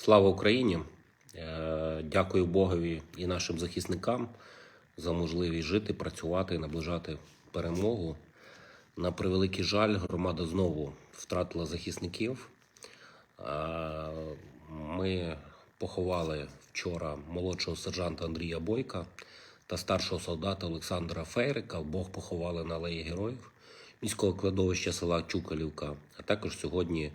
Слава Україні! Е, Дякую Богові і нашим захисникам за можливість жити, працювати наближати перемогу. На превеликий жаль, громада знову втратила захисників. Е, Ми поховали вчора молодшого сержанта Андрія Бойка та старшого солдата Олександра Фейрика. Обох поховали на Алеї Героїв міського кладовища села Чукалівка, а також сьогодні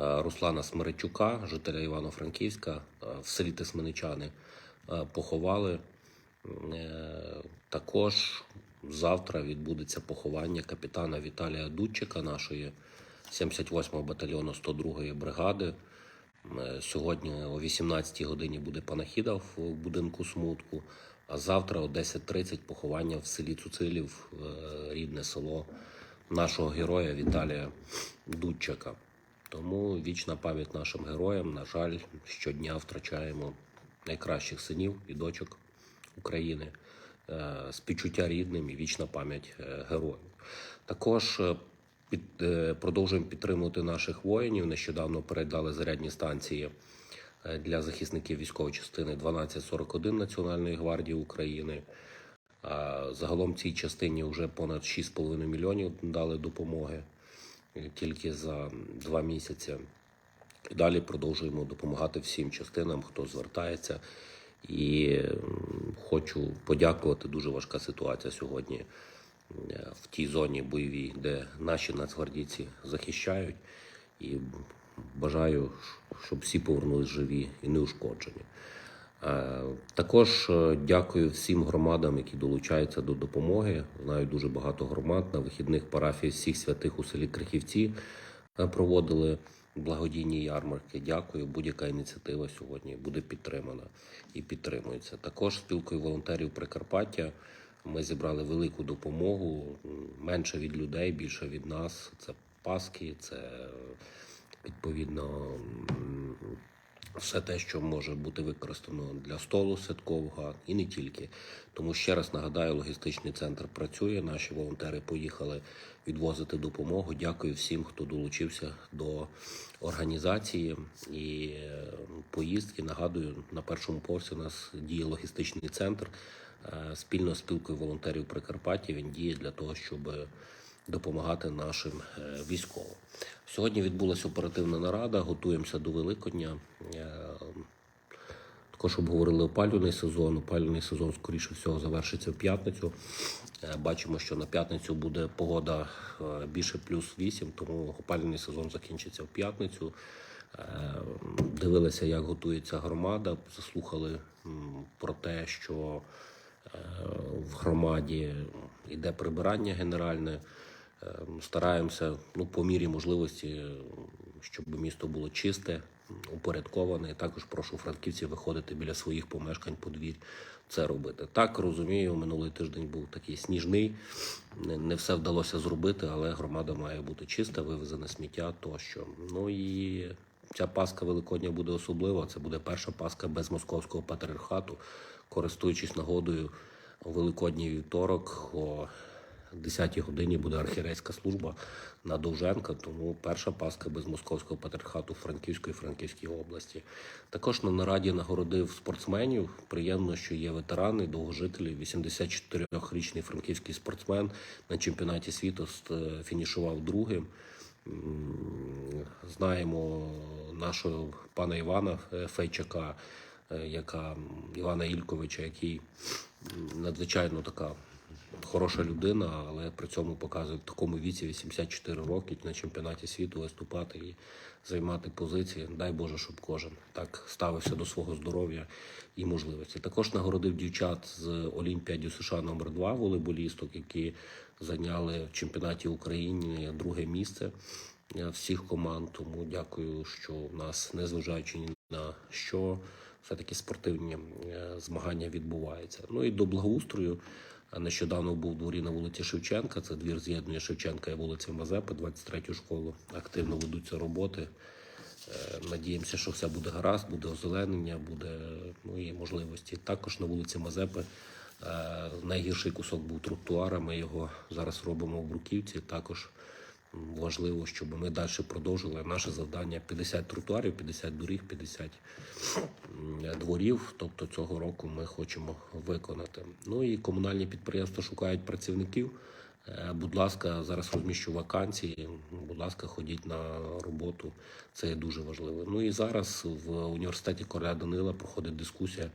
Руслана Смеречука, жителя Івано-Франківська, е, в селі Тисменичани е, поховали. Е, Також завтра відбудеться поховання капітана Віталія Дудчика, нашої 78-го батальйону 102-ї бригади. Е, Сьогодні о 18-й годині буде панахіда в будинку смутку, а завтра о 10.30 поховання в селі Цуцилів, е, рідне село нашого героя Віталія Дудчика. Тому вічна пам'ять нашим героям. На жаль, щодня втрачаємо найкращих синів і дочок України. Е, Співчуття рідним і вічна пам'ять е, героїв. Також е, під, е, продовжуємо підтримувати наших воїнів. Нещодавно передали зарядні станції е, для захисників військової частини 1241 Національної гвардії України. Загалом цій частині вже понад 6,5 мільйонів дали допомоги е, тільки за два місяці. Далі продовжуємо допомагати всім частинам, хто звертається. І хочу подякувати. Дуже важка ситуація сьогодні е, в тій зоні бойовій, де наші нацгвардійці захищають. І бажаю, щоб всі повернулись живі і неушкоджені. Е, Також е, дякую всім громадам, які долучаються до допомоги. Знаю дуже багато громад на вихідних парафії всіх святих у селі Крихівці е, проводили благодійні ярмарки. Дякую. Будь-яка ініціатива сьогодні буде підтримана і підтримується. Також спілкою волонтерів Прикарпаття ми зібрали велику допомогу. Менше від людей, більше від нас. Це паски, це відповідно. Все те, що може бути використано для столу святкового, і не тільки. Тому ще раз нагадаю, логістичний центр працює. Наші волонтери поїхали відвозити допомогу. Дякую всім, хто долучився до організації і е, поїздки. Нагадую, на першому поверсі у нас діє логістичний центр. Е, Спільно з спілкою волонтерів Прикарпаття він діє для того, щоб допомагати нашим е, військовим. Сьогодні відбулася оперативна нарада. Готуємося до Великодня. Е, Також обговорили опалювальний сезон. Опалювальний сезон, скоріше всього, завершиться в п'ятницю. Е, Бачимо, що на п'ятницю буде погода більше плюс 8, тому опалювальний сезон закінчиться в п'ятницю. Дивилися, як готується громада, заслухали про те, що в громаді йде прибирання генеральне. Е, Стараємося ну, по мірі можливості, щоб місто було чисте, упорядковане. І також прошу франківців виходити біля своїх помешкань, подвір'я, це робити. Так розумію, минулий тиждень був такий сніжний. Не, все вдалося зробити, але громада має бути чиста, вивезене сміття тощо. Ну і ця Пасха Великодня буде особлива. Це буде перша Пасха без московського патріархату, користуючись нагодою Великодній вівторок. О 10 годині буде архірейська служба на Довженка, тому перша Пасха без московського патріархату Франківської і Франківській області. Також на нараді нагородив спортсменів. Приємно, що є ветерани, довгожителі. 84-річний франківський спортсмен на чемпіонаті світу фінішував другим. Знаємо нашого пана Івана е, Фейчака, е, яка Івана Ільковича, який надзвичайно така хороша людина, але при цьому показує в такому віці 84 роки на чемпіонаті світу виступати і займати позиції. Дай Боже, щоб кожен так ставився до свого здоров'я і можливості. Також нагородив дівчат з Олімпіаді США номер 2 волейболісток, які зайняли в чемпіонаті України друге місце е, всіх команд. Тому дякую, що в нас, незважаючи ні на що, все-таки спортивні е, змагання відбуваються. Ну і до благоустрою. Нещодавно був дворі на вулиці Шевченка. Це двір з'єднання Шевченка і вулиці Мазепи, 23 школу. Активно ведуться роботи. Е, Надіємося, що все буде гаразд, буде озеленення, буде ну, і можливості. Також на вулиці Мазепи е, найгірший кусок був тротуара. Ми його зараз робимо в Бруківці. Також важливо, щоб ми далі продовжили наше завдання 50 тротуарів, 50 доріг, 50 дворів. Тобто цього року ми хочемо виконати. Ну і комунальні підприємства шукають працівників. Е, Будь ласка, зараз розміщу вакансії. Будь ласка, ходіть на роботу. Це дуже важливо. Ну і зараз в університеті Короля Данила проходить дискусія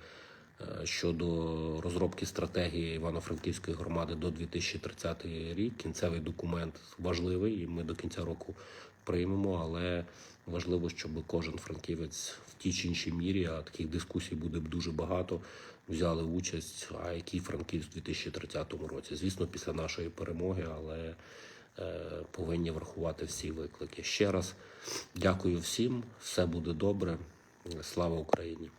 щодо розробки стратегії Івано-Франківської громади до 2030 рік. Кінцевий документ важливий, і ми до кінця року приймемо, але важливо, щоб кожен франківець в тій чи іншій мірі, а таких дискусій буде дуже багато, взяли участь. А який франківськ у 2030 році? Звісно, після нашої перемоги, але е, повинні врахувати всі виклики. Ще раз дякую всім, все буде добре. Слава Україні!